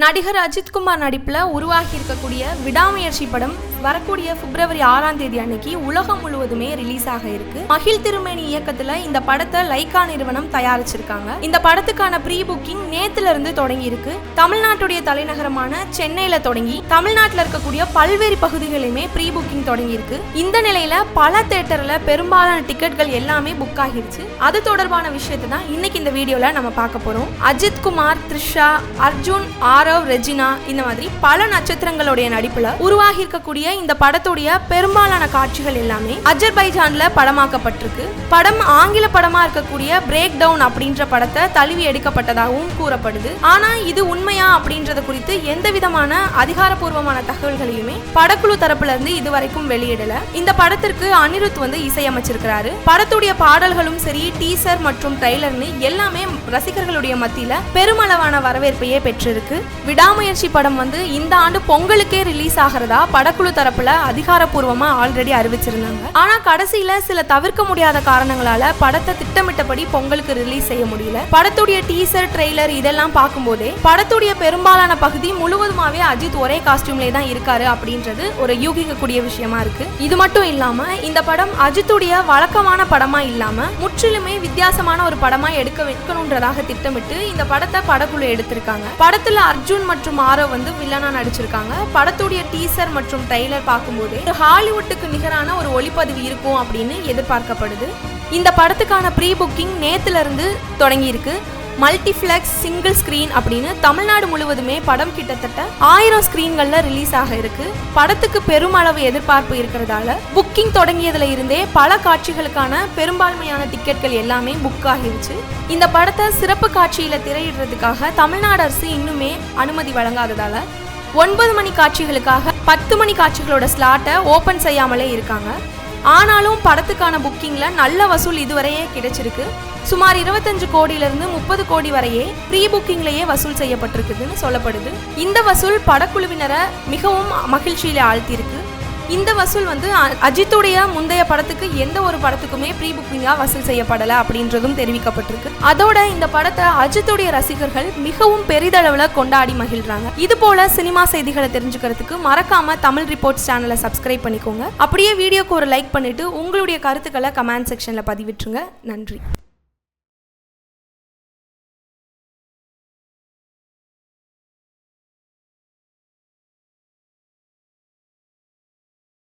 நடிகர் அஜித்குமார் நடிப்பில் உருவாகி இருக்கக்கூடிய விடாமுயற்சி படம் வரக்கூடிய பிப்ரவரி ஆறாம் தேதி அன்னைக்கு உலகம் முழுவதுமே ரிலீஸ் ஆக இருக்கு. மகிழ் திருமேனி இயக்கத்துல இந்த படத்தை லைகா நிறுவனம் தயாரிச்சிருக்காங்க. இந்த படத்துக்கான ப்ரீ புக்கிங் நேத்துல இருந்து தொடங்கி இருக்கு. தமிழ்நாட்டுடைய தலைநகரமான சென்னையில தொடங்கி தமிழ்நாட்டில் இருக்கக்கூடிய பல்வேறு பகுதிகளிலுமே ப்ரீ புக்கிங் தொடங்கி இருக்கு. இந்த நிலையில பல தேட்டர்ல பெரும்பாலான டிக்கெட்கள் எல்லாமே புக் ஆகிருச்சு. அது தொடர்பான விஷயத்தை தான் இன்னைக்கு இந்த வீடியோல நம்ம பார்க்க போறோம். அஜித் குமார் த்ரிஷா அர்ஜுன் ஆர் ஆரவ் ரெஜினா இந்த மாதிரி பல நட்சத்திரங்களுடைய நடிப்புல உருவாகி இருக்கக்கூடிய இந்த படத்துடைய பெரும்பாலான காட்சிகள் எல்லாமே அஜர்பைஜான்ல படமாக்கப்பட்டிருக்கு. படம் ஆங்கில படமா இருக்கக்கூடிய பிரேக் டவுன் அப்படின்ற படத்தை தழுவி எடுக்கப்பட்டதாகவும் கூறப்படுது. ஆனா இது உண்மையா அப்படின்றது குறித்து எந்த விதமான அதிகாரப்பூர்வமான தகவல்களையுமே படக்குழு தரப்புல இருந்து இதுவரைக்கும் வெளியிடல. இந்த படத்திற்கு அனிருத் வந்து இசையமைச்சிருக்கிறாரு. படத்துடைய பாடல்களும் சரி டீசர் மற்றும் ட்ரைலர்னு எல்லாமே ரசிகர்களுடைய மத்தியில பெருமளவான வரவேற்பையே பெற்றிருக்கு. விடாமுயற்சி படம் வந்து இந்த ஆண்டு பொங்கலுக்கே ரிலீஸ் ஆகிறதா படக்குழு தரப்புல அதிகாரப்பூர்வமா ஆல்ரெடி அறிவிச்சிருந்தாங்க. ஆனா கடைசியில சில தவிர்க்க முடியாத காரணங்களால படத்தை திட்டமிட்டபடி பொங்கலுக்கு ரிலீஸ் செய்ய முடியல. படத்துடைய டீசர் ட்ரெய்லர் இதெல்லாம் பார்க்கும்போதே படத்துடைய பெரும்பாலான பகுதி முழுவதுமாவே அஜித் ஒரே காஸ்டியூம்லே தான் இருக்காரு அப்படின்றது ஒரு யூகிக்கக்கூடிய விஷயமா இருக்கு. இது மட்டும் இல்லாம இந்த படம் அஜித்துடைய வழக்கமான படமா இல்லாம முற்றிலுமே வித்தியாசமான ஒரு படமா எடுக்க வைக்கணுன்றதாக திட்டமிட்டு இந்த படத்தை படக்குழு எடுத்திருக்காங்க. படத்துல அர்ஜுன் மற்றும் ஆரவ் வந்து வில்லனா நடிச்சிருக்காங்க. படத்துடைய டீசர் மற்றும் ட்ரெய்லர் பார்க்கும்போது ஹாலிவுட்டுக்கு நிகரான ஒரு ஒளிப்பதிவு இருக்கும் அப்படின்னு எதிர்பார்க்கப்படுது. இந்த படத்துக்கான ப்ரீ புக்கிங் நேத்துல இருந்து தொடங்கியிருக்கு. மல்டிஃப்ளெக்ஸ் சிங்கிள் ஸ்க்ரீன் அப்படின்னு தமிழ்நாடு முழுவதுமே படம் கிட்டத்தட்ட ஆயிரம் ஸ்க்ரீன்களில் ரிலீஸ் ஆக இருக்கு. படத்துக்கு பெருமளவு எதிர்பார்ப்பு இருக்கிறதால புக்கிங் தொடங்கியதுல இருந்தே பல காட்சிகளுக்கான பெரும்பான்மையான டிக்கெட்கள் எல்லாமே புக் ஆகிருச்சு. இந்த படத்தை சிறப்பு காட்சியில திரையிடுறதுக்காக தமிழ்நாடு அரசு இன்னுமே அனுமதி வழங்காததால ஒன்பது மணி காட்சிகளுக்காக பத்து மணி காட்சிகளோட ஸ்லாட்டை ஓப்பன் செய்யாமலே இருக்காங்க. ஆனாலும் படத்துக்கான புக்கிங்ல நல்ல வசூல் இதுவரையே கிடைச்சிருக்கு. சுமார் இருபத்தஞ்சு கோடியிலிருந்து முப்பது கோடி வரையே ப்ரீ புக்கிங்லேயே வசூல் செய்யப்பட்டிருக்குதுன்னு சொல்லப்படுது. இந்த வசூல் படக்குழுவினரை மிகவும் மகிழ்ச்சியில ஆழ்த்தியிருக்கு. இந்த வசூல் வந்து அ- அஜித்துடைய முந்தைய படத்துக்கு எந்த ஒரு படத்துக்குமே ப்ரீ புக்கிங்காக வசூல் செய்யப்படலை அப்படின்றதும் தெரிவிக்கப்பட்டிருக்கு. அதோட இந்த படத்தை அஜித்துடைய ரசிகர்கள் மிகவும் பெரிதளவில் கொண்டாடி மகிழ்றாங்க. இது போல சினிமா செய்திகளை தெரிஞ்சுக்கிறதுக்கு மறக்காம தமிழ் ரிப்போர்ட்ஸ் சேனலை சப்ஸ்கிரைப் பண்ணிக்கோங்க. அப்படியே வீடியோக்கு ஒரு லைக் பண்ணிட்டு உங்களுடைய கருத்துக்களை கமெண்ட் செக்ஷனில் பதிவிட்டுருங்க. நன்றி.